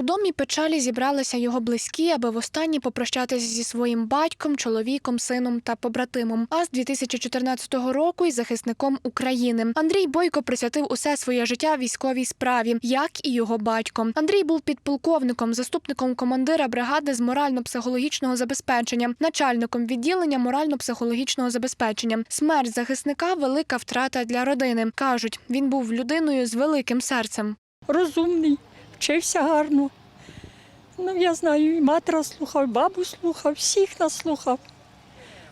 У домі печалі зібралися його близькі, аби востаннє попрощатися зі своїм батьком, чоловіком, сином та побратимом. А з 2014 року й захисником України. Андрій Бойко присвятив усе своє життя військовій справі, як і його батько. Андрій був підполковником, заступником командира бригади з морально-психологічного забезпечення, начальником відділення морально-психологічного забезпечення. Смерть захисника велика втрата для родини. кажуть, він був людиною з великим серцем. розумний, вчився гарно. Ну, я знаю, і матера слухав, і бабу слухав, всіх нас слухав.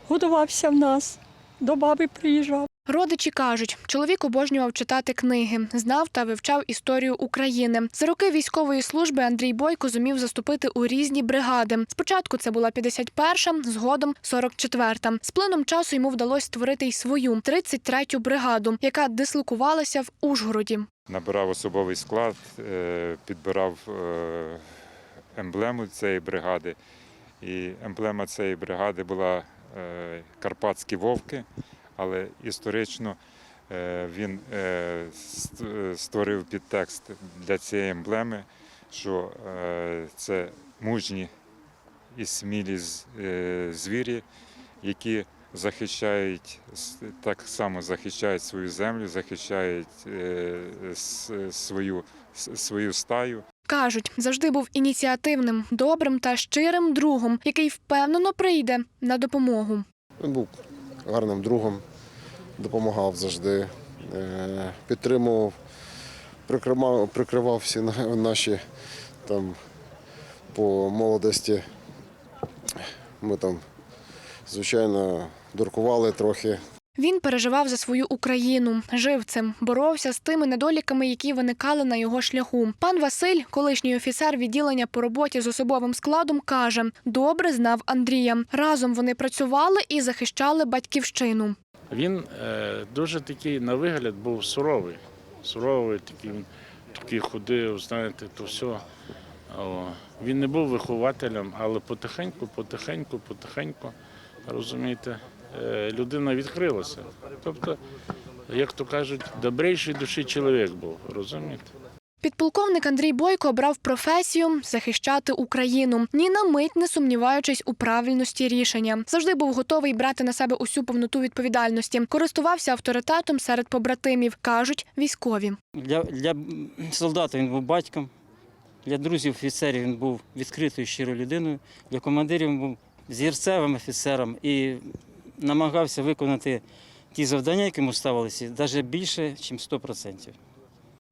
Годувався в нас, до баби приїжджав. Родичі кажуть, чоловік обожнював читати книги, знав та вивчав історію України. За роки військової служби Андрій Бойко зумів заступити у різні бригади. Спочатку це була 51-ша, згодом 44-та. З плином часу йому вдалося створити й свою 33-ю бригаду, яка дислокувалася в Ужгороді. набирав особовий склад, е, підбирав е, емблему цієї бригади. І емблема цієї бригади була Карпатські вовки, але історично е, він е, створив підтекст для цієї емблеми, що е, це мужні і смілі е, звірі, які захищають так само захищають свою землю, захищають е, свою, свою стаю. Кажуть, завжди був ініціативним, добрим та щирим другом, який впевнено прийде на допомогу. Він був гарним другом, допомагав завжди, е, підтримував, прикривав, прикривав всі наші там по молодості. Ми там, звичайно, дуркували трохи, Він переживав за свою Україну, жив цим, боровся з тими недоліками, які виникали на його шляху. Пан Василь, колишній офіцер відділення по роботі з особовим складом, каже: добре знав Андрія. Разом вони працювали і захищали батьківщину. Він е, дуже такий на вигляд був суровий. Суровий, такий він такий ходив, знаєте, то все. О, він не був вихователем, але потихеньку, потихеньку, потихеньку, розумієте, людина відкрилася. Тобто, як то кажуть, добрейший душі чоловік був, розумієте? Підполковник Андрій Бойко обрав професію захищати Україну, ні на мить не сумніваючись у правильності рішення. Завжди був готовий брати на себе усю повноту відповідальності. Користувався авторитетом серед побратимів, кажуть військові. Для, для солдата він був батьком, для друзів офіцерів він був відкритою щирою людиною, для командирів він був зірцевим офіцером і намагався виконати ті завдання, які йому ставилися, навіть більше, ніж 100%.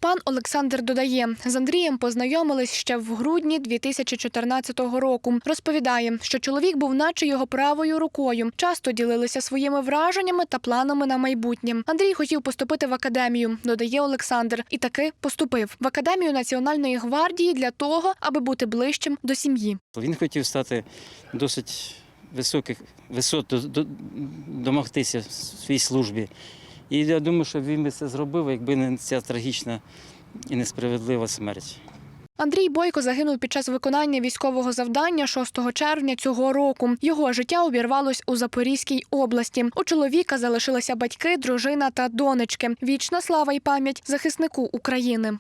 Пан Олександр додає, з Андрієм познайомились ще в грудні 2014 року. Розповідає, що чоловік був наче його правою рукою. Часто ділилися своїми враженнями та планами на майбутнє. Андрій хотів поступити в академію, додає Олександр, і таки поступив в академію Національної гвардії для того, аби бути ближчим до сім'ї. Він хотів стати досить високих висот, до- до- домогтися в своїй службі. І я думаю, що він би це зробив, якби не ця трагічна і несправедлива смерть. Андрій Бойко загинув під час виконання військового завдання 6 червня цього року. Його життя обірвалось у Запорізькій області. У чоловіка залишилися батьки, дружина та донечки. Вічна слава й пам'ять захиснику України.